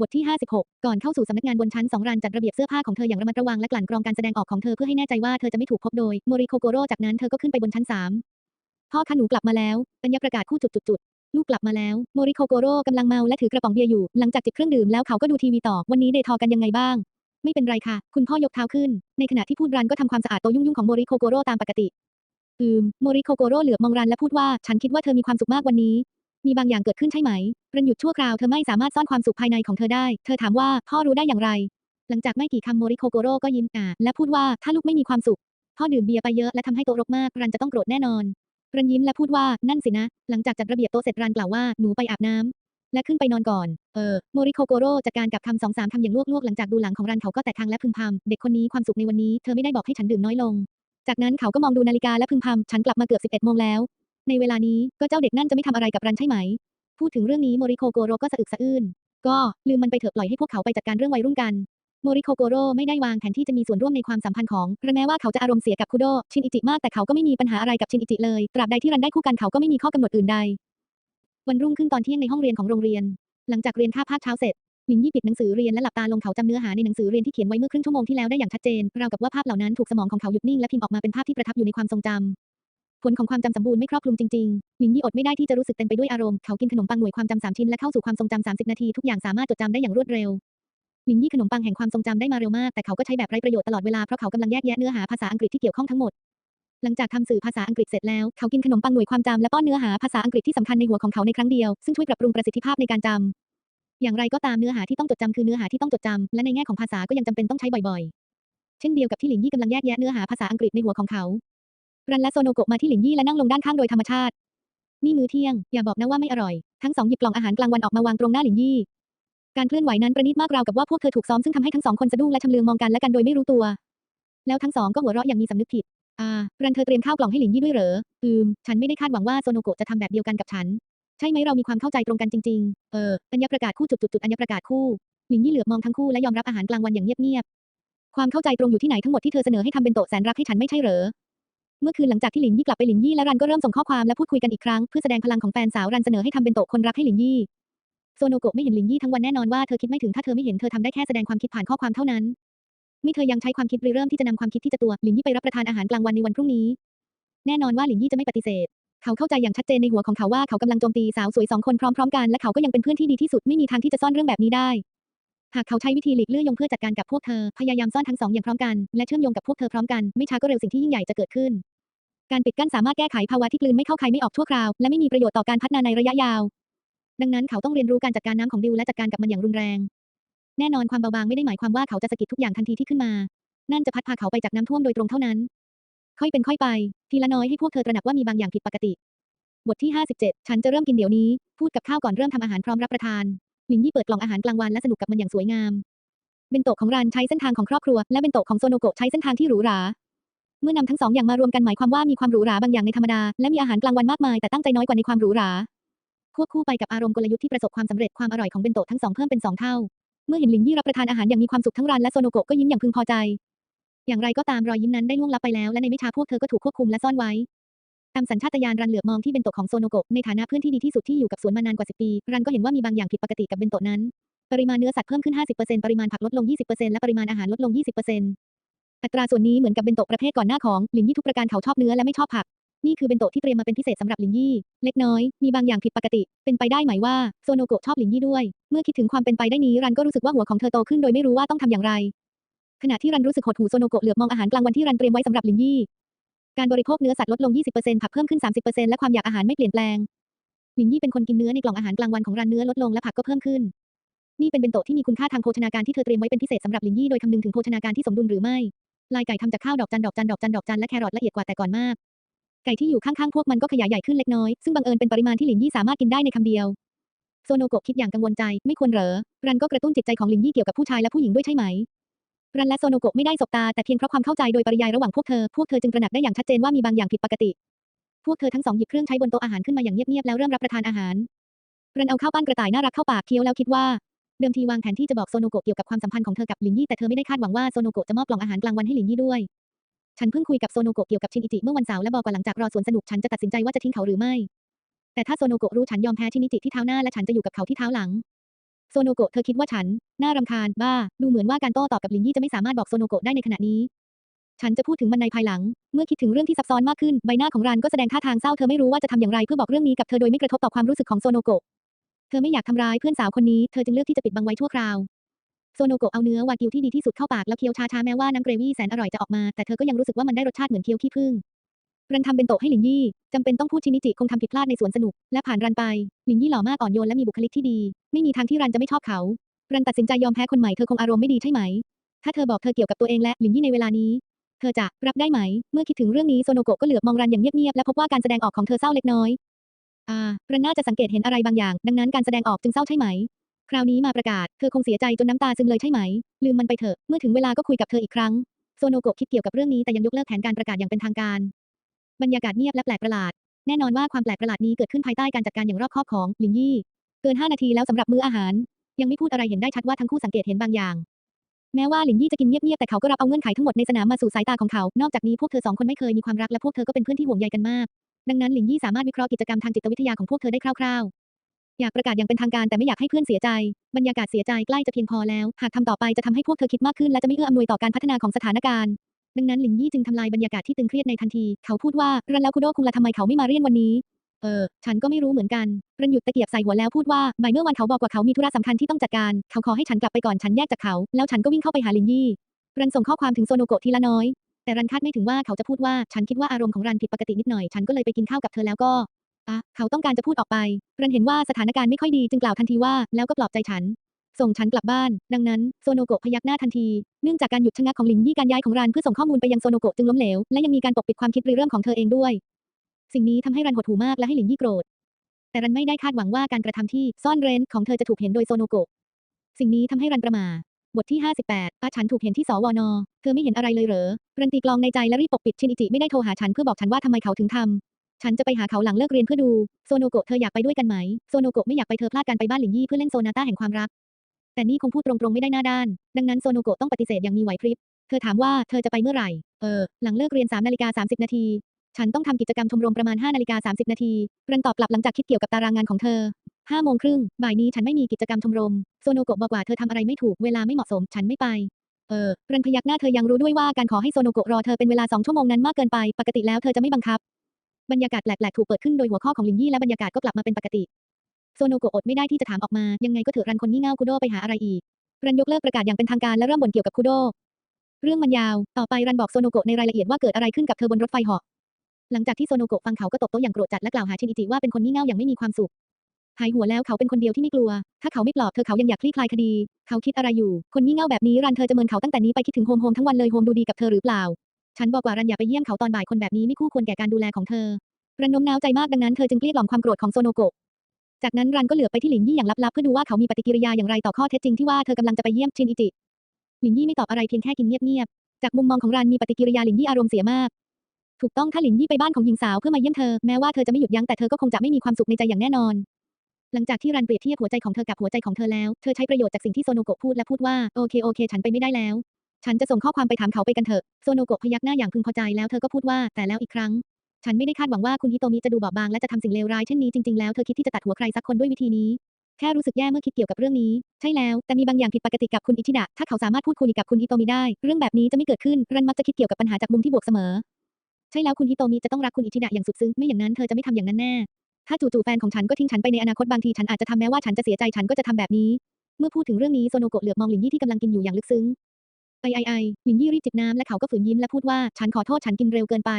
บทที่ 56 ก่อนเข้าสู่สำนักงานบนชั้นสองรันจัดระเบียบเสื้อผ้าของเธออย่างระมัดระวังและกลั่นกรองการแสดงออกของเธอเพื่อให้แน่ใจว่าเธอจะไม่ถูกพบโดยโมริโคโกโร่จากนั้นเธอก็ขึ้นไปบนชั้น3พ่อคะหนูกลับมาแล้วอัญญประกาศคู่จุดๆๆลูกกลับมาแล้วโมริโคโกโร่กำลังเมาและถือกระป๋องเบียร์อยู่ หลังจากจิบเครื่องดื่มแล้วเขาก็ดูทีวีต่อวันนี้เดทอกันยังไงบ้าง ไม่เป็นไรค่ะ คุณพ่อยกเท้าขึ้น ในขณะที่พูดรันก็ทำความสะอาดโต๊ะยุ่งๆของโมริโคโกโร่ตามปกติอืมโมริโคโกโร่เหลือบมองรันและพูดว่า ฉันคิดว่าเธอมีความสุขมากวันนี้ มีบางอย่างเกิดขึ้นใช่ไหมรันหยุดชั่วคราวเธอไม่สามารถซ่อนความสุขภายในของเธอได้ เธอถามว่าพ่อรู้ได้อย่างไร หลังจากไม่กี่คำโมริโคโกโร่ก็ยิ้มอ่าและพูดว่าถ้าลูกไม่มีความสุข พ่อดื่มเบียร์ไปเยอะและทำให้โตรกมากรันจะต้องโกรธแน่นอนรันยิ้มและพูดว่านั่นสินะ หลังจากจัดระเบียบโต๊ะเสร็จรันกล่าวว่าหนูไปอาบน้ำและขึ้นไปนอนก่อน เออโมริโคโกโร่จัดการกับคำสองสามคำอย่างลวกๆหลังจากดูหลังของรันเขาก็แตะทางและพึมพำเด็กคนนี้ความสุขในวันนี้เธอไม่ได้บอกให้ฉันดื่มน้อยลง จากนั้นเขาก็มองดูนาฬิกาและพึมพำฉันกลับมาเกือบ11โมงแล้ว ในเวลานี้ก็เจ้าเด็กนั่นจะไม่ทำอะไรกับรันใช่ไหม พูดถึงเรื่องนี้โมริโคโกโร่ก็สะอึกสะอื้น ก็ลืมมันไปเถอะปล่อยให้พวกเขาไปจัดการเรื่องวัยรุ่นกัน โมริโคโกโร่ไม่ได้วางแผนที่จะมีส่วนร่วมในความสัมพันธ์ของรันแม้ว่าเขาจะอารมณ์เสียกับคุโดะชินอิจิมากแต่เขาก็ไม่มีปัญหาอะไรกับชินอิจิเลย ตราบใดที่รันได้คู่กันเขาก็ไม่มีข้อกำหนดอื่นใด วันรุ่งขึ้นตอนเที่ยงในห้องเรียนของโรงเรียน หลังจากเรียนคาบภาคเช้าเสร็จหลินยี่ปิดหนังสือเรียนและหลับตาลงเขาจำเนื้อหาในหนังสือเรียนที่เขียนไว้เมื่อครึ่งชั่วโมงที่แล้วได้อย่างชัดเจนราวกับว่าภาพเหล่านั้นถูกสมองของเขาหยุดนิ่งและพิมพ์ออกมาเป็นภาพที่ประทับอยู่ในความทรงจ ผลของความจำสมบูรณ์ไม่ครอบคลุมจริงๆหลินยี่อดไม่ได้ที่จะรู้สึกเต็มไปด้วยอารมณ์ เขากินขนมปังหน่วยความจำสามชิ้นและเข้าสู่ความทรงจำ30นาทีทุกอย่างสามารถจดจำได้อย่างรวดเร็วหลินยี่ขนมปังแห่งความทรงจำได้มาเร็วมากแต่เขาก็ใช้แบบไร้ประโยชน์ตลอดเวลาเพราะเขากำลังแยกแยะเนื้อหาภาษาอังกฤษที่เกี่ยวข้องทั้งหมดหลังจากทำสื่อภาษาอังกฤษเสร็จแล้ว เขากินขนมปังหน่วยความจำและป้อนเนื้อหาภาษาอังกฤษที่สำคัญในหัวของเขาในครั้งเดียว ซึ่งช่วยปรับปรุงประสิทธิภาพในการจำอย่างไรก็ตามเนื้อหาที่ต้องจดจำคือเนื้อหาที่ต้องจดจำและในแง่ของภาษาก็ยังจำเป็นต้องใช้บ่อยๆ เช่นเดียวกับที่หลินยี่กำลังแยกแยะเนื้อหาภาษาอังกฤษในหัวของเขา รันและโซโนโกะมาที่หลินยี่และนั่งลงด้านข้างโดยธรรมชาติ นี่มื้อเที่ยง อย่าบอกนะว่าไม่อร่อย ทั้งสองหยิบกล่องอาหารกลางวันออกมาวางตรงหน้าหลินยี่ การเคลื่อนไหวนั้นประณีตมากราวกับว่าพวกเธอถูกซ้อมซึ่งทำให้ทั้งสองคนสะดุ้งและชำเลืองมองกันและกันโดยไม่รู้ตัว แล้วทั้งสองก็หัวเราะอย่างมีสำนึกผิด อ่า รันเธอเตรียมข้าวกล่องให้หลินยี่ด้วยเหรอ อืม ฉันไม่ได้คาดหวังว่าโซโนโกะจะทำแบบเดียวกันกับฉัน ใช่ไหมเรามีความเข้าใจตรงกันจริง ๆ เออ อัญญประกาศคู่จุดจุดจุดอัญญประกาศคู่ หลินยี่เหลือบมองทั้งคู่และยอมรับอาหารกลางวันอย่างเงียบๆความเข้าใจตรงอยู่ที่ไหนทั้งหมดที่เธอเสนอให้ทำเป็นโต๊ะแสนรักให้ฉันไม่ใช่เหรอ เมื่อคืนหลังจากที่หลินยี่กลับไปหลินยี่และรันก็เริ่มส่งข้อความและพูดคุยกันอีกครั้งเพื่อแสดงพลังของแฟนสาวรันเสนอให้ทำเป็นโต๊ะคนรักให้หลินยี่โซโนโกะไม่เห็นหลินยี่ทั้งวันแน่นอนว่าเธอคิดไม่ถึงถ้าเธอไม่เห็นเธอทำได้แค่แสดงความคิดผ่านข้อความเท่านั้นม่เธอยังใช้ความคิดริเริ่มที่จะนำความคิดที่จะตัวหลินยี่ไปรับประทานอาหารกลางวันในวันพรุ่งนี้ แน่นอนว่าหลินยี่จะไม่ปฏิเสธ เขาเข้าใจอย่างชัดเจนในหัวของเขาว่าเขากำลังโจมตีสาวสวยสองคนพร้อมๆกันและเขาก็ยังเป็นเพื่อนที่ดีที่สุดไม่มีทางที่จะซ่อนเรื่องแบบนี้ได้ หากเขาใช้วิธีหลีกเลี่ยงเพื่อจัดการกับพวกเธอ พยายามซ่อนทั้งสองอย่างพร้อมกัน และเชื่อมโยงกับพวกเธอพร้อมกัน ไม่ช้าก็เร็วสิ่งที่ยิ่งใหญ่จะเกิดขึ้น การปิดกั้นสามารถแก้ไขภาวะที่กลืนไม่เข้าใครไม่ออกชั่วคราว และไม่มีประโยชน์ต่อการพัฒนาในระยะยาว ดังนั้นเขาต้องเรียนรู้การจัดการน้ำของดิวและจัดการกับมันอย่างรุนแรง แน่นอนความเบาบางไม่ได้หมายความว่าเขาจะสะกิดทุกอย่างทันทีที่ขึ้นมา นั่นจะพัดพาเขาไปจากน้ำท่วมโดยตรงเท่านั้น ค่อยเป็นค่อยไป ทีละน้อยให้พวกเธอตระหนักว่ามีบางอย่างผิดปกติ บทที่ 57 ฉันจะเริ่มกินเดี๋ยวนี้ พูดกับข้าวก่อนเริ่มทำอาหารพร้อมรับประทาน หลินยี่เปิดกล่องอาหารกลางวันและสนุกกับมันอย่างสวยงาม เบนโตะของรันใช้เส้นทางของครอบครัว และเบนโตะของโซโนโกะใช้เส้นทางที่หรูหรา เมื่อนำทั้งสองอย่างมารวมกันหมายความว่ามีความหรูหราบางอย่างในธรรมดา และมีอาหารกลางวันมากมายแต่ตั้งใจน้อยกว่าในความหรูหรา ควบคู่ไปกับอารมณ์กลยุทธ์ที่ประสบความสำเร็จความอร่อยของเบนโตะทั้งสองเพิ่มเป็นสองเท่า เมื่อเห็นหลินยี่รับประทานอาหารอย่างมีความสุขทั้งรันและโซโนโกะก็ยิ้มอย่างพึงพอใจ อย่างไรก็ตามรอยยิ้มนั้นได้ล่วงลับไปแล้วและในไม่ช้าพวกเธอก็ถูกควบคุมและซ่อนไว้ ตามสัญชาตญาณรันเหลือบมองที่เบนโตะของโซโนโกะในฐานะเพื่อนที่ดีที่สุดที่อยู่กับสวนมานานกว่า10ปี รันก็เห็นว่ามีบางอย่างผิดปกติกับเบนโตะนั้น ปริมาณเนื้อสัตว์เพิ่มขึ้น 50%ปริมาณผักลดลง 20%และปริมาณอาหารลดลง 20%อัตราส่วนนี้เหมือนกับเบนโตะประเภทก่อนหน้าของหลินยี่ทุกประการเขาชอบเนื้อและไม่ชอบผักนี่คือเบนโตะที่เตรียมมาเป็นพิเศษสำหรับหลินยี่ เล็กน้อย มีบางอย่างผิดปกติ เป็นไปได้ไหมว่าโซโนโกะชอบหลินยี่ด้วย เมื่อคิดถึงความเป็นไปได้นี้รันก็รู้สึกว่าหัวของเธอโตขึ้นโดยไม่รู้ว่าต้องทำอย่างไร ขณะที่รันรู้สึกหดหู่โซโนโกะเหลือบมองอาหารกลางวันที่รันเตรียมไว้สำหรับหลินยี่ การบริโภคเนื้อสัตว์ลดลง 20%ผักเพิ่มขึ้น 30%และความอยากอาหารไม่เปลี่ยนแปลงหลินยี่เป็นคนกินเนื้อในกล่องอาหารกลางวันของรันเนื้อลดลงและผักก็เพิ่มขึ้น นี่เป็นเบนโตะที่มีคุณค่าทางโภชนาการที่เธอเตรียมไว้เป็นพิเศษสำหรับหลินยี่โดยคำนึงถึงโภชนาการที่สมดุลหรือไม่ลายไก่ทำจากข้าวดอกจันดอกจันดอกจันดอกจันและแครอทละเอียดกว่าแต่ก่อนมาก ไก่ที่อยู่ข้างๆพวกมันก็ขยายใหญ่ขึ้นเล็กน้อย ซึ่งบังเอิญเป็นปริมาณที่หลินยี่สามารถกินได้ในคำเดียว โซโนโกะคิดอย่างกังวลใจ ไม่ควรเหรอ รันก็กระตุ้นจิตใจของหลินยี่เกี่ยวกับผู้ชายและผู้หญิงด้วยใช่ไหม รันและโซโนโกะไม่ได้สบตาแต่เพียงเพราะความเข้าใจโดยปริยายระหว่างพวกเธอ พวกเธอจึงตระหนักได้อย่างชัดเจนว่ามีบางอย่างผิดปกติ พวกเธอทั้งสองหยิบเครื่องใช้บนโต๊ะอาหารขึ้นมาอย่างเงียบๆแล้วเริ่มรับประทานอาหารรันเอาข้าวปั้นกระต่ายน่ารักเข้าปากเคี้ยวแล้วคิดว่าเดิมทีวางแผนที่จะบอกโซโนโกะเกี่ยวกับความสัมพันธ์ของเธอกับหลินยี่แต่เธอไม่ได้คาดหวังว่าโซโนโกะจะมอบกล่องอาหารกลางวันให้หลินยี่ด้วย ฉันเพิ่งคุยกับโซโนโกะเกี่ยวกับชินอิจิเมื่อวันเสาร์และบอกว่าหลังจากรอสวนสนุกฉันจะตัดสินใจว่าจะทิ้งเขาหรือไม่ แต่ถ้าโซโนโกะรู้ฉันยอมแพ้ชินอิจิที่เท้าหน้าและฉันจะอยู่กับเขาที่เท้าหลัง โซโนโกะเธอคิดว่าฉัน น่ารำคาญ บ้า ดูเหมือนว่าการโต้ตอบกับลินยี่จะไม่สามารถบอกโซโนโกะได้ในขณะนี้ ฉันจะพูดถึงมันในภายหลัง เมื่อคิดถึงเรื่องที่ซับซ้อนมากขึ้น ใบหน้าของรันก็แสดงท่าทางเศร้า เธอไม่รู้ว่าจะทำอย่างไรเพื่อบอกเรื่องนี้กับเธอโดยไม่กระทบต่อความรู้สึกของโซโนโกะ เธอไม่อยากทำร้ายเพื่อนสาวคนนี้ เธอจึงเลือกที่จะปิดบังไว้ชั่วคราว โซโนโกะเอาเนื้อวากิวที่ดีที่สุดเข้าปากแล้วเคี้ยวช้าๆแม้ว่าน้ำเกรวี่แสนอร่อยจะออกมา แต่เธอก็ยังรู้สึกว่ามันได้รสชาติเหมือนเคี้ยวขี้ผึ้ง รันทำเป็นโตให้หลินยี่จำเป็นต้องพูดชินิจิคงทำผิดพลาดในสวนสนุก และผ่านรันไป หลินยี่หล่อมากอ่อนโยนและมีบุคลิกที่ดี ไม่มีทางที่รันจะไม่ชอบเขา รันตัดสินใจยอมแพ้คนใหม่เธอคงอารมณ์ไม่ดีใช่ไหม ถ้าเธอบอกเธอเกี่ยวกับตัวเองและหลินยี่ในเวลานี้ เธอจะรับได้ไหม เมื่อคิดถึงเรื่องนี้โซโนโกะก็เหลือบมองรันอย่างเงียบๆและพบว่าการแสดงออกของเธอเศร้าเล็กน้อย อ่า รันน่าจะสังเกตเห็นอะไรบางอย่าง ดังนั้นการแสดงออกจึงเศร้าใช่ไหม คราวนี้มาประกาศ เธอคงเสียใจจนน้ำตาซึมเลยใช่ไหม ลืมมันไปเถอะ เมื่อถึงเวลาก็คุยกับเธออีกครั้ง โซโนโกะคิดเกี่ยวกับเรื่องนี้แต่ยังยกเลิกแผนการประกาศอย่างเป็นทางการ บรรยากาศเงียบและแปลกประหลาด แน่นอนว่าความแปลกประหลาดนี้เกิดขึ้นภายใต้การจัดการอย่างรอบคอบของหลินยี่ เกิน 5 นาทีแล้วสำหรับมื้ออาหาร ยังไม่พูดอะไรเห็นได้ชัดว่าทั้งคู่สังเกตเห็นบางอย่าง แม้ว่าหลินยี่จะกินเงียบๆแต่เขาก็รับเอาเงื่อนไขทั้งหมดในสนามมาสู่สายตาของเขา นอกจากนี้พวกเธอสองคนไม่เคยมีความรักและพวกเธอก็เป็นเพื่อนที่ห่วงใยกันมาก ดังนั้นหลินยี่สามารถวิเคราะห์กิจกรรมทางจิตวิทยาของพวกเธอได้คร่าวๆ อยากประกาศอย่างเป็นทางการแต่ไม่อยากให้เพื่อนเสียใจ บรรยากาศเสียใจใกล้จะเพียงพอแล้ว หากทำต่อไปจะทำให้พวกเธอคิดมากขึ้นและจะไม่เอื้ออำนวยต่อการพัฒนาของสถานการณ์ ดังนั้นหลินยี่จึงทำลายบรรยากาศที่ตึงเครียดในทันที เขาพูดว่ารันแล้วคุโดคุงละทำไมเขาไม่มาเรียนวันนี้ เออ ฉันก็ไม่รู้เหมือนกัน รันหยุดตะเกียบใส่หัวแล้วพูดว่าบ่ายเมื่อวันเขาบอกว่าเขามีธุระสำคัญที่ต้องจัดการ เขาขอให้ฉันกลับไปก่อนฉันแยกจากเขา แล้วฉันก็วิ่งเข้าไปหาลินยี่ รันส่งข้อความถึงโซโนโกะทีละน้อย แต่รันคาดไม่ถึงว่าเขาจะพูดว่าฉันคิดว่าอารมณ์ของรันผิดปกตินิดหน่อย ฉันก็เลยไปกินข้าวกับเธอแล้วก็อะเขาต้องการจะพูดออกไป รันเห็นว่าสถานการณ์ไม่ค่อยดีจึงกล่าวทันทีว่า แล้วก็ปลอบใจฉัน ส่งฉันกลับบ้าน ดังนั้นโซโนโกะพยักหน้าทันที เนื่องจากการหยุดชะงักของหลินยี่การย้ายของรันเพื่อส่งข้อมูลไปยังโซโนโกะจึงล้มเหลว และยังมีการปกปิดความคิดรือเรื่องของเธอเองด้วย สิ่งนี้ทำให้รันหดหู่มากและให้หลินยี่โกรธ แต่รันไม่ได้คาดหวังว่าการกระทำที่ซ่อนเร้นของเธอจะถูกเห็นโดยโซโนโกะ สิ่งนี้ทำให้รันประหม่าบทที่ 58อาฉันถูกเห็นที่สวนเธอไม่เห็นอะไรเลยเหรอรันตีกลองในใจและรีบปกปิดชินอิจิไม่ได้โทรหาฉันเพื่อบอกฉันว่าทำไมเขาถึงทำ ฉันจะไปหาเขาหลังเลิกเรียนเพื่อดู โซโนโกะเธออยากไปด้วยกันไหม โซโนโกะไม่อยากไปเธอพลาดการไปบ้านหลินยี่เพื่อเล่นโซนาต้าแห่งความรัก แต่นี่คงพูดตรงๆไม่ได้หน้าด้าน ดังนั้นโซโนโกะต้องปฏิเสธอย่างมีไหวพริบ เธอถามว่าเธอจะไปเมื่อไหร่ เออ หลังเลิกเรียน3นาฬิกา30 นาที ฉันต้องทำกิจกรรมชมรมประมาณ5นาฬิกา30 นาทีรันตอบกลับหลังจากคิดเกี่ยวกับตารางงานของเธอ5โมงครึ่งบ่ายนี้ฉันไม่มีกิจกรรมชมรม โซโนโกะบอกว่าเธอทำอะไรไม่ถูก เวลาไม่เหมาะสม ฉันไม่ไป เออรันพยักหน้าเธอยังรู้ด้วยว่าการขอให้โซโนโกะรอเธอเป็นเวลา2ชั่วโมงนั้นมากเกินไป ปกติแล้วเธอจะไม่บังคับ บรรยากาศแปลกๆถูกเปิดขึ้นโดยหัวข้อของลินยี่และบรรยากาศก็กลับมาเป็นปกติ โซโนโกะอดไม่ได้ที่จะถามออกมา ยังไงก็เถอะรันคนงี่เง่าคุโดไปหาอะไรอีก รันยกเลิกประกาศอย่างเป็นทางการและเริ่มบ่นเกี่ยวกับคุโด เรื่องมันยาว ต่อไปรันบอกโซโนโกะในรายละเอียดว่าเกิดอะไรขึ้นกับเธอบนรถไฟเหาะ หลังจากที่โซโนโกะฟังเขาก็ตบโต๊ะอย่างโกรธจัดและกล่าวหาชินอิจิว่าเป็นคนงี่เง่าอย่างไม่มีความสุข หายหัวแล้วเขาเป็นคนเดียวที่ไม่กลัว ถ้าเขาไม่ปลอบเธอเขายังอยากคลี่คลายคดี เขาคิดอะไรอยู่ คนงี่เง่าแบบนี้รันเธอจะเมินเขาตั้งแต่นี้ไปคิดถึงโฮมโฮมทั้งวันเลยโฮมดูดีกับเธอหรือเปล่า ฉันบอกว่ารันอย่าไปเยี่ยมเขาตอนบ่ายคนแบบนี้ไม่คู่ควรแก่การดูแลของเธอรันโน้มน้าวใจมากดังนั้นเธอจึงเกลี้ยกล่อมความโกรธของโซโนโกะ จากนั้นรันก็เหลือบไปที่หลินยี่อย่างลับๆ เพื่อดูว่าเขามีปฏิกิริยาอย่างไรต่อข้อเท็จจริงที่ว่าเธอกำลังจะไปเยี่ยมชินอิจิ หลินยี่ไม่ตอบอะไรเพียงแค่กินเงียบๆ จากมุมมองของรันมีปฏิกิริยาหลินยี่อารมณ์เสียมาก ถูกต้องถ้าหลินยี่ไปบ้านของหญิงสาวเพื่อมาเยี่ยมเธอ แม้ว่าเธอจะไม่หยุดยั้งแต่เธอก็คงจะไม่มีความสุขในใจอย่างแน่นอน หลังจากที่รันเปรียบเทียบหัวใจของเธอกับหัวใจของเธอแล้ว เธอใช้ประโยชน์จากสิ่งที่โซโนโกะพูดและพูดว่าโอเคโอเค ฉันไปไม่ได้แล้ว ฉันจะส่งข้อความไปถามเขาไปกันเถอะ โซโนโกะพยักหน้าอย่างพึงพอใจแล้วเธอก็พูดว่าแต่แล้วอีกครั้ง ฉันไม่ได้คาดหวังว่าคุณฮิโตมิจะดูบอบบางและจะทำสิ่งเลวร้ายเช่นนี้จริงๆแล้วเธอคิดที่จะตัดหัวใครสักคนด้วยวิธีนี้ แค่รู้สึกแย่เมื่อคิดเกี่ยวกับเรื่องนี้ ใช่แล้ว แต่มีบางอย่างผิดปกติกับคุณอิชิดะ ถ้าเขาสามารถพูดคุยกับคุณฮิโตมิได้ เรื่องแบบนี้จะไม่เกิดขึ้น รันมักจะคิดเกี่ยวกับปัญหาจากมุมที่บวกเสมอ ใช่แล้วคุณฮิโตมิจะต้องรักคุณอิชิดะอย่างสุดซึ้ง ไม่อย่างนั้นเธอจะไม่ทำอย่างนั้นแน่ ถ้าจู่ๆแฟนของฉันก็ทิ้งฉันไปในอนาคตบางทีฉันอาจจะทำแม้ว่าฉันจะเสียใจฉันก็จะทำแบบนี้ เมื่อพูดถึงเรื่องนี้โซโนโกะเหลือบมองหลินยี่ที่กำลังกินอยู่อย่างลึกซึ้งไอไอไอหลินยี่รีบจิบน้ำและเขาก็ฝืนยิ้มและพูดว่าฉันขอโทษฉันกินเร็วเกินไป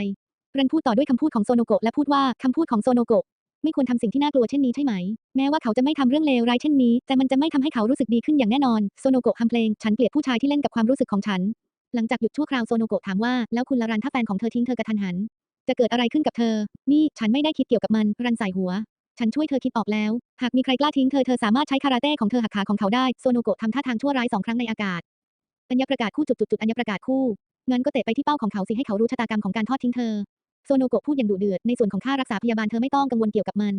รันพูดต่อด้วยคำพูดของโซโนโกะและพูดว่าคำพูดของโซโนโกะไม่ควรทำสิ่งที่น่ากลัวเช่นนี้ใช่ไหม แม้ว่าเขาจะไม่ทำเรื่องเลวร้ายเช่นนี้ แต่มันจะไม่ทำให้เขารู้สึกดีขึ้นอย่างแน่นอน โซโนโกะทำเพลง ฉันเกลียดผู้ชายที่เล่นกับความรู้สึกของฉัน หลังจากหยุดชั่วคราวโซโนโกะถามว่า แล้วคุณละรันถ้าแฟนของเธอทิ้งเธอกระทันหัน จะเกิดอะไรขึ้นกับเธอ นี่ฉันไม่ได้คิดเกี่ยวกับมัน รันใส่หัว ฉันช่วยเธอคิดออกแล้ว หากมีใครกล้าทิ้งเธอ เธอสามารถใช้คาราเต้ของเธอหักขาของเขาได้ โซโนโกะทำท่าทางชั่วร้ายสองครั้งในอากาศ อัญญประกาศคู่จุดจุดจุดอัญญประกาศคู่งั้นก็เตะไปที่เป้าของเขาสิให้เขารู้ชะตากรรมของการทอดทิ้งเธอ โซโนโกะพูดอย่างดุเดือดในส่วนของค่ารักษาพยาบาลเธอไม่ต้องกังวลเกี่ยวกับมัน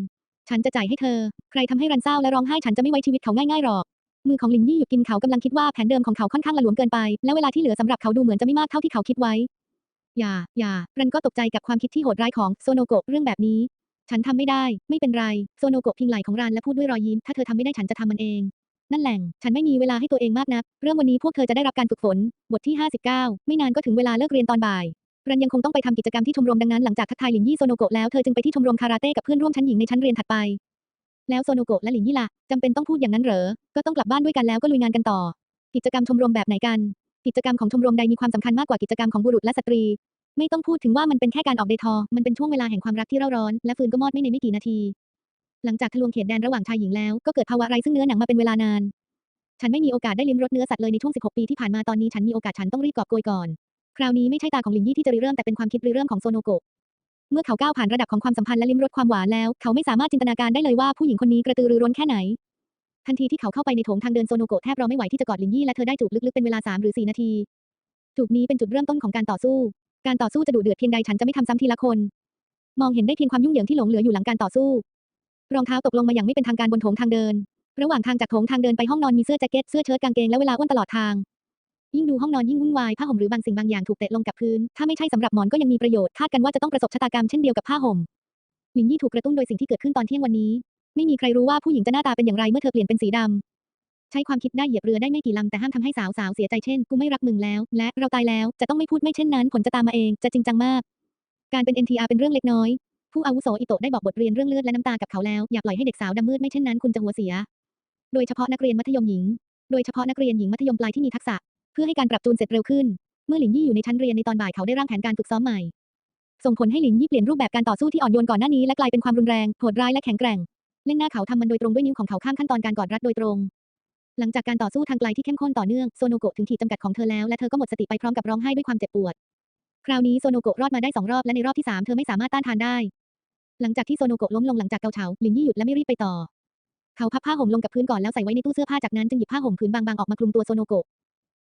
ฉันจะจ่ายให้เธอ ใครทำให้รันเศร้าและร้องไห้ฉันจะไม่ไว้ชีวิตเขาง่ายๆหรอก มือของลินยี่หยุดกินเขากำลังคิดว่าแผนเดิมของเขาค่อนข้างละหลวมเกินไป และเวลาที่เหลือสำหรับเขาดูเหมือนจะไม่มากเท่าที่เขาคิดไว้ อย่า อย่า รันก็ตกใจกับความคิดที่โหดร้ายของโซโนโกะเรื่องแบบนี้ ฉันทำไม่ได้ ไม่เป็นไร โซโนโกะพิงไหล่ของรันและพูดด้วยรอยยิ้ม ถ้าเธอทำไม่ได้ฉันจะทำมันเอง นั่นแหล่งฉันไม่มีเวลาให้ตัวเองมากนัก เริ่มวันนี้พวกเธอจะได้รับการฝึกฝน บทที่ 59 ไม่นานก็ถึงเวลาเลิกเรียนตอนบ่าย รันยังคงต้องไปทำกิจกรรมที่ชมรมดังนั้นหลังจากทักทายหลินยี่โซโนโกะแล้วเธอจึงไปที่ชมรมคาราเต้กับเพื่อนร่วมชั้นหญิงในชั้นเรียนถัดไป แล้วโซโนโกะและหลินยี่ล่ะจำเป็นต้องพูดอย่างนั้นเหรอ ก็ต้องกลับบ้านด้วยกันแล้วก็ลุยงานกันต่อ กิจกรรมชมรมแบบไหนกัน กิจกรรมของชมรมใดมีความสำคัญมากกว่ากิจกรรมของบุรุษและสตรี ไม่ต้องพูดถึงว่ามันเป็นแค่การออกเดทอร์มันเป็นช่วงเวลาแห่งความรักที่เร่าร้อนและฟืนก็มอดไม่ในไม่กี่นาที หลังจากทะลวงเขตแดนระหว่างชายหญิงแล้วก็เกิดภาวะไร้ซึ่งเนื้อหนังมาเป็นเวลานาน ฉันไม่มีโอกาสได้ลิ้มรสเนื้อสัตว์เลยในช่วง 16 ปีที่ผ่านมาตอนนี้ฉันมีโอกาสฉันต้องรีบกอบโกยก่อน คราวนี้ไม่ใช่ตาของหลินยี่ที่จะริเริ่มแต่เป็นความคิดริเริ่มของโซโนโกะเมื่อเขาก้าวผ่านระดับของความสัมพันธ์และลิ้มรสความหวานแล้ว เขาไม่สามารถจินตนาการได้เลยว่าผู้หญิงคนนี้กระตือรือร้นแค่ไหน ทันทีที่เขาเข้าไปในโถงทางเดินโซโนโกะแทบรอไม่ไหวที่จะกอดลินยี่และเธอได้จูบลึกๆเป็นเวลา3หรือ4นาที จูบนี้เป็นจุดเริ่มต้นของการต่อสู้ การต่อสู้จะดุเดือดเพียงใดฉันจะไม่ทำซ้ำทีละคน มองเห็นได้เพียงความยุ่งเหยิงที่หลงเหลืออยู่หลังการต่อสู้ รองเท้าตกลงมาอย่างไม่เป็นทางการบนโถงทางเดิน ระหว่างทางจากโถงทางเดินไปห้องนอนมีเสื้อแจ็คเก็ตเสื้อเชิ้ตกางเกงและเวลาอ้วนตลอดทาง ยิ่งดูห้องนอนยิ่งวุ่นวายผ้าห่มหรือบางสิ่งบางอย่างถูกเตะลงกับพื้น ถ้าไม่ใช่สำหรับหมอนก็ยังมีประโยชน์คาดกันว่าจะต้องประสบชะตากรรมเช่นเดียวกับผ้าห่มลินยี่ถูกกระตุ้นโดยสิ่งที่เกิดขึ้นตอนเที่ยงวันนี้ ไม่มีใครรู้ว่าผู้หญิงจะหน้าตาเป็นอย่างไรเมื่อเธอเปลี่ยนเป็นสีดำใช้ความคิดได้เหยียบเรือได้ไม่กี่ลำแต่ห้ามทำให้สาวสาวๆเสียใจเช่นกูไม่รักมึงแล้ว และเราตายแล้วจะต้องไม่พูดไม่เช่นนั้นผลจะตามมาเองจะจริงจังมาก การเป็น NTR เป็นเรื่องเล็กน้อย ผู้อาวุโสอิโตะได้บอกบทเรียนเรื่องเลือดและน้ำตากับเขาแล้วอย่าปล่อยให้เด็กสาวดำมืดไม่เช่นนั้นคุณจะหัวเสีย โดยเฉพาะนักเรียนมัธยมหญิง โดยเฉพาะนักเรียนหญิงมัธยมปลายที่มีทักษะ เพื่อให้การปรับจูนเสร็จเร็วขึ้น เมื่อหลินยี่อยู่ในชั้นเรียนในตอนบ่ายเขาได้ร่างแผนการฝึกซ้อมใหม่ ส่งผลให้หลินยี่เปลี่ยนรูปแบบการต่อสู้ที่อ่อนโยนก่อนหน้านี้และกลายเป็นความรุนแรงโหดร้ายและแข็งแกร่ง เล่นหน้าเขาทำมันโดยตรงด้วยนิ้วของเขาข้ามขั้นตอนการกอดรัดโดยตรง หลังจากการต่อสู้ทางไกลที่เข้มข้นต่อเนื่องโซโนโกะถึงขีดจำกัดของเธอแล้วและเธอก็หมดสติไปพร้อมกับร้องไห้ด้วยความเจ็บปวด คราวนี้โซโนโกะรอดมาได้สองรอบและในรอบที่สามเธอไม่สามารถต้านทานได้ หลังจากที่โซโนโกะล้มลงหลังจากเกาเฉาหลินยี่หยุดและไม่รีบไปต่อเขาพับผ้าห่มลงกับพื้นก่อนแล้วใส่ไว้ในตู้เสื้อผ้าจากนั้นจึงหยิบผ้าห่มผืนบางๆออกมาคลุมตัวโซโนโกะ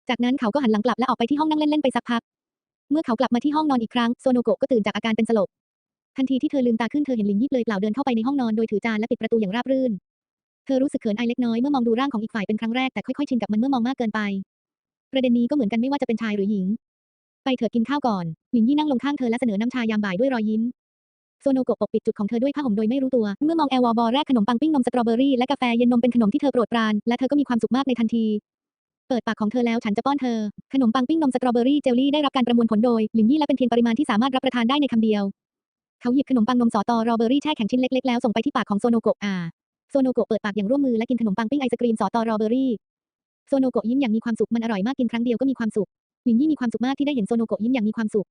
จากนั้นเขาก็หันหลังกลับและออกไปที่ห้องนั่งเล่นๆไปสักพัก เมื่อเขากลับมาที่ห้องนอนอีกครั้งโซโนโกะก็ตื่นจากอาการเป็นสลบ ทันทีที่เธอลืมตาขึ้นเธอเห็นลินยี่เลยเปล่าเดินเข้าไปในห้องนอนโดยถือจานและปิดประตูอย่างราบรื่น เธอรู้สึกเขินอายเล็กน้อยเมื่อมองดูร่างของอีกฝ่ายเป็นครั้งแรกแต่ค่อยๆชินกับมันเมื่อมองมากเกินไป ประเด็นนี้ก็เหมือนกันไม่ว่าจะเป็นชายหรือหญิง ไปเถิดกินข้าวก่อนลินยี่นั่งลงข้างเธอและเสนอน้ำชายามบ่ายด้วยรอยยิ้มโซโนโกะปกปิดจุดของเธอด้วยผ้าห่มโดยไม่รู้ตัว เมื่อมองแอลวอบอแรกขนมปังปิ้งนมสตรอเบอรี่และกาแฟเย็นนมเป็นขนมที่เธอโปรดปราน และเธอก็มีความสุขมากในทันที เปิดปากของเธอแล้วฉันจะป้อนเธอ ขนมปังปิ้งนมสตรอเบอรี่เจลลี่ได้รับการประมวลผลโดยลินยี่และเป็นเพียงปริมาณที่สามารถรับประทานได้ในคำเดียว เขาหยิบขนมปังนมสอตอรอเบอรี่แช่แข็งชิ้นเล็กๆแล้วส่งไปที่ปากของโซโนโกะอ่าโซโนโกะเปิดปากอย่างร่วมมือและกินขนมปังปิ้งไอศกรีมสอตอรอเบอรี่โซโนโกะยิ้มอย่างมีความสุขมันอร่อยมากกินครั้งเดียวก็มีความสุขลินยี่มีความสุขมากที่ได้เห็นโซโนโกะยิ้มอย่างมีความสุข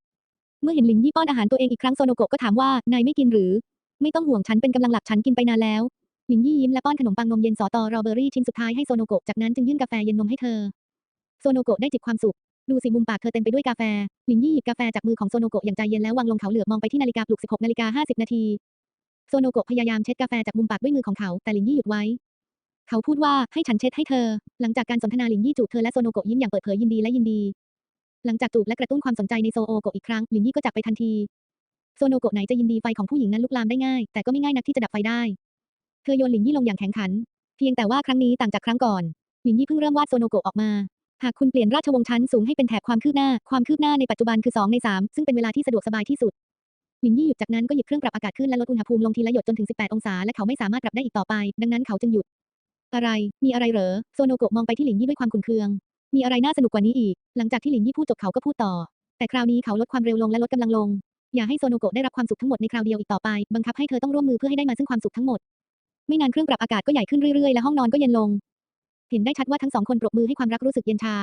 เมื่อเห็นลินยี่ป้อนอาหารตัวเองอีกครั้งโซโนโกะก็ถามว่านายไม่กินหรือ ไม่ต้องห่วงฉันเป็นกำลังหลักฉันกินไปนานแล้ว ลินยี่ยิ้มและป้อนขนมปังนมเย็นสอตอรอเบอรี่ชิ้นสุดท้ายให้โซโนโกะจากนั้นจึงยื่นกาแฟเย็นนมให้เธอ โซโนโกะได้จิบความสุข ดูสิมุมปากเธอเต็มไปด้วยกาแฟลินยี่หยิบกาแฟจากมือของโซโนโกะอย่างใจเย็นแล้ววางลงเขาเหลือบมองไปที่นาฬิกาปลุก 16นาฬิกา50นาทีโซโนโกะพยายามเช็ดกาแฟจากมุมปากด้วยมือของเขาแต่ลินยี่หยุดไว้ เขาพูดว่าให้ฉันเช็ดให้เธอ หลังจากการสนทนาลินยี่จูบเธอและโซโนโกะยิ้มอย่างเปิดเผยยินดีและยินดี หลังจากจูบและกระตุ้นความสนใจในโซโอโกะอีกครั้งลินยี่ก็จับไปทันทีโซโนโกะไหนจะยินดีไฟของผู้หญิงนั้นลุกลามได้ง่าย แต่ก็ไม่ง่ายนักที่จะดับไฟได้ เธอโยนหลินยี่ลงอย่างแข็งขัน เพียงแต่ว่าครั้งนี้ต่างจากครั้งก่อน หลินยี่เพิ่งเริ่มวาดโซโนโกะออกมา หากคุณเปลี่ยนราชวงศ์ชั้นสูงให้เป็นแถบความคืบหน้า ความคืบหน้าในปัจจุบันคือ 2 ใน 3 ซึ่งเป็นเวลาที่สะดวกสบายที่สุด หลินยี่หยุดจากนั้นก็หยิบเครื่องปรับอากาศขึ้นและลดอุณหภูมิลงทีละหยดจนถึง 18 องศาและเขาไม่สามารถปรับได้อีกต่อไป ดังนั้นเขาจึงหยุด อะไร มีอะไรเหรอ โซโนโกะมองไปที่หลินยี่ด้วยความขุ่นเคือง มีอะไรน่าสนุกกว่านี้อีก หลังจากที่หลินยี่พูดจบเขาก็พูดต่อ แต่คราวนี้เขาลดความเร็วลงและลดกำลังลงอย่าให้โซโนโกะได้รับความสุขทั้งหมดในคราวเดียวอีกต่อไป บังคับให้เธอต้องร่วมมือเพื่อให้ได้มาซึ่งความสุขทั้งหมด ไม่นานเครื่องปรับอากาศก็ใหญ่ขึ้นเรื่อยๆ และห้องนอนก็เย็นลง เห็นได้ชัดว่าทั้งสองคนปรบมือให้ความรักรู้สึกเย็นชา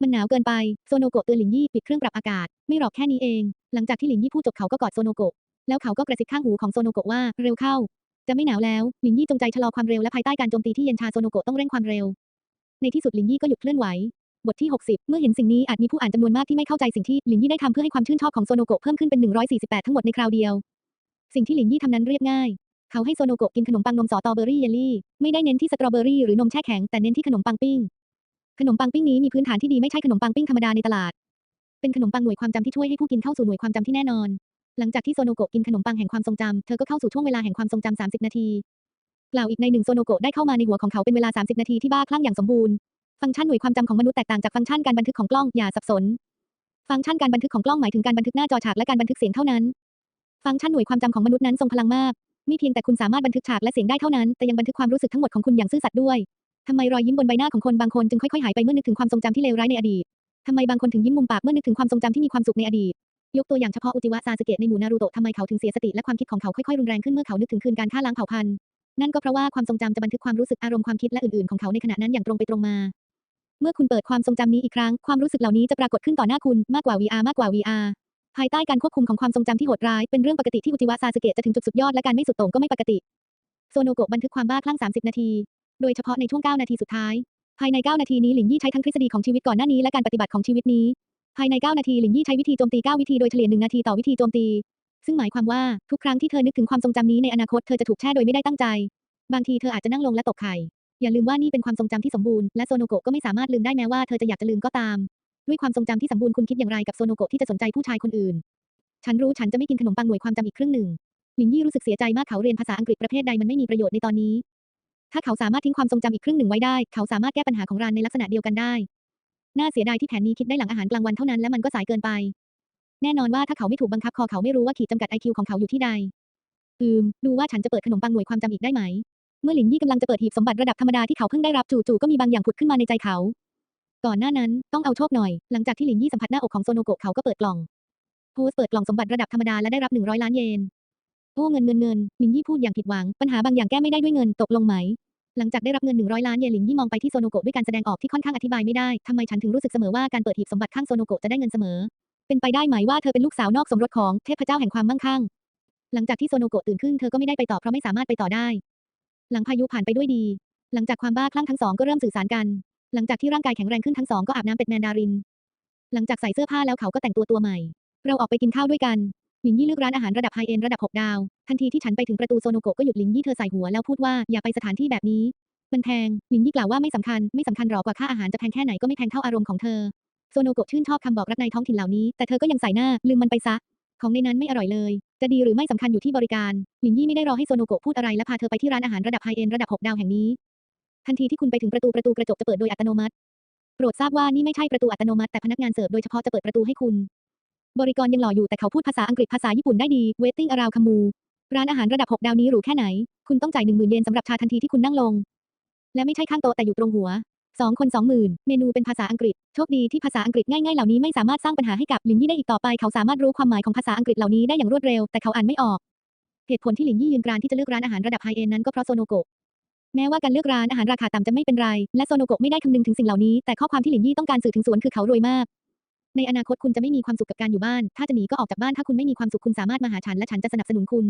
มันหนาวเกินไป โซโนโกะเตือนหลินยี่ปิดเครื่องปรับอากาศ ไม่หรอกแค่นี้เอง หลังจากที่หลินยี่พูดจบเขาก็กอดโซโนโกะ แล้วเขาก็กระซิบข้างหูของโซโนโกะว่า เร็วเข้า จะไม่หนาวแล้ว หลินยี่จงใจชะลอความเร็วและภายใต้การโจมตีที่เย็นชาโซโนโกะต้องเร่งความเร็ว ในที่สุดหลินยี่ก็หยุดเคลื่อนไหว บทที่ 60 เมื่อเห็นสิ่งนี้อาจมีผู้อ่านจำนวนมากที่ไม่เข้าใจสิ่งที่หลินยี่ได้ทำเพื่อให้ความชื่นชอบของโซโนโกะเพิ่มขึ้นเป็น 148 ทั้งหมดในคราวเดียวสิ่งที่หลินยี่ทำนั้นเรียบง่าย เขาให้โซโนโกะกินขนมปังนมสอตอเบอรี่เยลลี่ ไม่ได้เน้นที่สตรอเบอรี่หรือนมแช่แข็งแต่เน้นที่ขนมปังปิ้ง ขนมปังปิ้งนี้มีพื้นฐานที่ดีไม่ใช่ขนมปังปิ้งธรรมดาในตลาด เป็นขนมปังหน่วยความจำที่ช่วยให้ผู้กินเข้าสู่หน่วยความจำที่แน่นอน หลังจากที่โซโนโกะกินขนมปังแห่งความทรงจำเธอก็เข้าสู่ช่วงเวลาแห่งความทรงจำ30 นาที กล่าวอีกในหนึ่งโซโนโกะได้เข้ามาในหัวของเขาเป็นเวลา 30 นาทีที่บ้าคลั่งอย่างสมบูรณ์ ฟังก์ชันหน่วยความจำของมนุษย์แตกต่างจากฟังก์ชันการบันทึกของกล้องอย่าสับสน ฟังก์ชันการบันทึกของกล้องหมายถึงการบันทึกหน้าจอฉากและการบันทึกเสียงเท่านั้น ฟังก์ชันหน่วยความจำของมนุษย์นั้นทรงพลังมาก ไม่เพียงแต่คุณสามารถบันทึกฉากและเสียงได้เท่านั้น แต่ยังบันทึกความรู้สึกทั้งหมดของคุณอย่างซื่อสัตย์ด้วย ทำไมรอยยิ้มบนใบหน้าของคนบางคนจึงค่อยๆหายไปเมื่อนึกถึงความทรงจำที่เลวร้ายในอดีตทำไมบางคนถึงยิ้มมุมปากเมื่อนึกถึงความทรงจำที่มีความสุขในอดีต ยกตัวอย่างเฉพาะอุจิวะซาสึเกะในหมู่นารูโตะทำไมเขาถึงเสียสติและความคิดของเขาค่อยๆรุนแรงขึ้นเมื่อเขานึกถึงคืนการฆ่าล้างเผ่าพันธุ์ นั่นก็เพราะว่าความทรงจำจะบันทึกความรู้สึกอารมณ์ความคิดและอื่นๆของเขาในขณะนั้นอย่างตรงไปตรงมา เมื่อคุณเปิดความทรงจำนี้อีกครั้ง ความรู้สึกเหล่านี้จะปรากฏขึ้นต่อหน้าคุณมากกว่า VR มากกว่า VR ภายใต้การควบคุมของความทรงจำที่โหดร้าย เป็นเรื่องปกติที่อุจิวะซาสึเกะจะถึงจุดสุดยอดและการไม่สุดโต่งก็ไม่ปกติ โซโนโกะบันทึกความบ้าคลั่ง 30 นาที โดยเฉพาะในช่วง 9 นาทีสุดท้าย ภายใน 9 นาทีนี้หลินยี่ใช้ทั้งทฤษฎีของชีวิตก่อนหน้านี้และการปฏิบัติของชีวิตนี้ ภายใน 9 นาทีหลินยี่ใช้วิธีโจมตี 9 วิธีโดยเฉลี่ย1นาทีต่อวิธีโจมตี ซึ่งหมายความว่าทุกครั้งที่เธอนึกถึงความทรงจำนี้ในอนาคตเธอจะถูกแช่โดยไม่ได้ตั้งใจ บางทีเธออาจจะนั่งลงและตกไข่อย่าลืมว่านี่เป็นความทรงจำที่สมบูรณ์และโซโนโกะก็ไม่สามารถลืมได้แม้ว่าเธอจะอยากจะลืมก็ตาม ด้วยความทรงจำที่สมบูรณ์คุณคิดอย่างไรกับโซโนโกะที่จะสนใจผู้ชายคนอื่น ฉันรู้ฉันจะไม่กินขนมปังหน่วยความจำอีกครึ่งหนึ่งหลินยี่รู้สึกเสียใจมากเขาเรียนภาษาอังกฤษประเภทใดมันไม่มีประโยชน์ในตอนนี้ ถ้าเขาสามารถทิ้งความทรงจำอีกครึ่งหนึ่งไว้ได้ เขาสามารถแก้ปัญหาของรานในลักษณะเดียวกันได้ น่าเสียดายที่แผนนี้คิดได้หลังอาหารกลางวันเท่านั้นและมันก็สายเกินไป แน่นอนว่าถ้าเขาไม่ถูกบังคับคอเขาไม่รู้ว่าขีดจำกัด IQ ของเขาอยู่ที่ใด อืม ดูว่าฉันจะเปิดขนมปังหน่วยความจำอีกได้ไหม เมื่อหลินยี่กำลังจะเปิดหีบสมบัติระดับธรรมดาที่เขาเพิ่งได้รับจู่ๆก็มีบางอย่างผุดขึ้นมาในใจเขา ก่อนหน้านั้นต้องเอาโชคหน่อย หลังจากที่หลินยี่สัมผัสหน้าอกของโซโนโกะเขาก็เปิดกล่องโพสเปิดกล่องสมบัติระดับธรรมดาและได้รับ100ล้านเยนโอ้เงินเงินเงินหลินยี่พูดอย่างผิดหวัง ปัญหาบางอย่างแก้ไม่ได้ด้วยเงินตกลงไหม หลังจากได้รับเงิน100ล้านเยนหลินยี่มองไปที่โซโนโกะด้วยการแสดงออกที่ค่อนข้างอธิบายไม่ได้ทำไมฉันถึงรู้สึกเสมอว่าการเปิดหีบสมบัติข้างโซโนโกะจะได้เงินเสมอ เป็นไปได้ไหมว่าเธอเป็นลูกสาวนอกสมรสของเทพเจ้าแห่งความมั่งคั่ง หลังจากที่โซโนโกะตื่นขึ้นเธอก็ไม่ได้ไปต่อเพราะไม่สามารถไปต่อได้ หลังพายุผ่านไปด้วยดี หลังจากความบ้าคลั่งทั้งสองก็เริ่มสื่อสารกัน หลังจากที่ร่างกายแข็งแรงขึ้นทั้งสองก็อาบน้ำเป็ดแมนดาริน หลังจากใส่เสื้อผ้าแล้วเขาก็แต่งตัวตัวใหม่ เราออกไปกินข้าวด้วยกัน หลินยี่เลือกร้านอาหารระดับไฮเอ็นระดับ 6 ดาว ทันทีที่ฉันไปถึงประตูโซโนโกะก็หยุดหลินยี่เธอใส่หัวแล้วพูดว่าอย่าไปสถานที่แบบนี้ มันแพง หลินยี่กล่าวว่าไม่สำคัญ ไม่สำคัญหรอกว่าค่าอาหารจะแพงแค่ไหนก็ไม่แพงเท่าอารมณ์ของเธอ โซโนโกะชื่นชอบคำบอกรักในท้องถิ่นเหล่านี้ แต่เธอก็ยังใส่หน้าลืมมันไปซะ ของในนั้นไม่อร่อยเลย จะดีหรือไม่สำคัญอยู่ที่บริการ หลินยี่ไม่ได้รอให้โซโนโกะพูดอะไรและพาเธอไปที่ร้านอาหารระดับไฮเอ็นระดับ 6 ดาวแห่งนี้ ทันทีที่คุณไปถึงประตูประตูกระจกจะเปิดโดยอัตโนมัติ โปรดทราบว่านี่ไม่ใช่ประตูอัตโนมัติแต่พนักงานเสิร์ฟโดยเฉพาะจะเปิดประตูให้คุณ บริกรยังหล่ออยู่แต่เขาพูดภาษาอังกฤษภาษาญี่ปุ่นได้ดี waiting around คามู ร้านอาหารระดับ 6 ดาวนี้หรูแค่ไหน คุณต้องจ่าย10,000เยนสำหรับชาทันทีที่คุณนั่งลง และไม่ใช่ข้างโต๊ะแต่อยู่ตรงหัวสองคนสองหมื่นเมนูเป็นภาษาอังกฤษ โชคดีที่ภาษาอังกฤษง่ายๆเหล่านี้ไม่สามารถสร้างปัญหาให้กับหลินยี่ได้อีกต่อไป เขาสามารถรู้ความหมายของภาษาอังกฤษเหล่านี้ได้อย่างรวดเร็ว แต่เขาอ่านไม่ออก เหตุผลที่หลินยี่ยืนกรานที่จะเลือกร้านอาหารระดับไฮเอ็นนั้นก็เพราะโซโนโกะ แม้ว่าการเลือกร้านอาหารราคาต่ำจะไม่เป็นไร และโซโนโกะไม่ได้คำนึงถึงสิ่งเหล่านี้ แต่ข้อความที่หลินยี่ต้องการสื่อถึงสวนคือเขารวยมาก ในอนาคตคุณจะไม่มีความสุขกับการอยู่บ้าน ถ้าจะหนีก็ออกจากบ้าน ถ้าคุณไม่มีความสุขคุณสามารถมาหาฉันและฉันจะสนับสนุนคุณ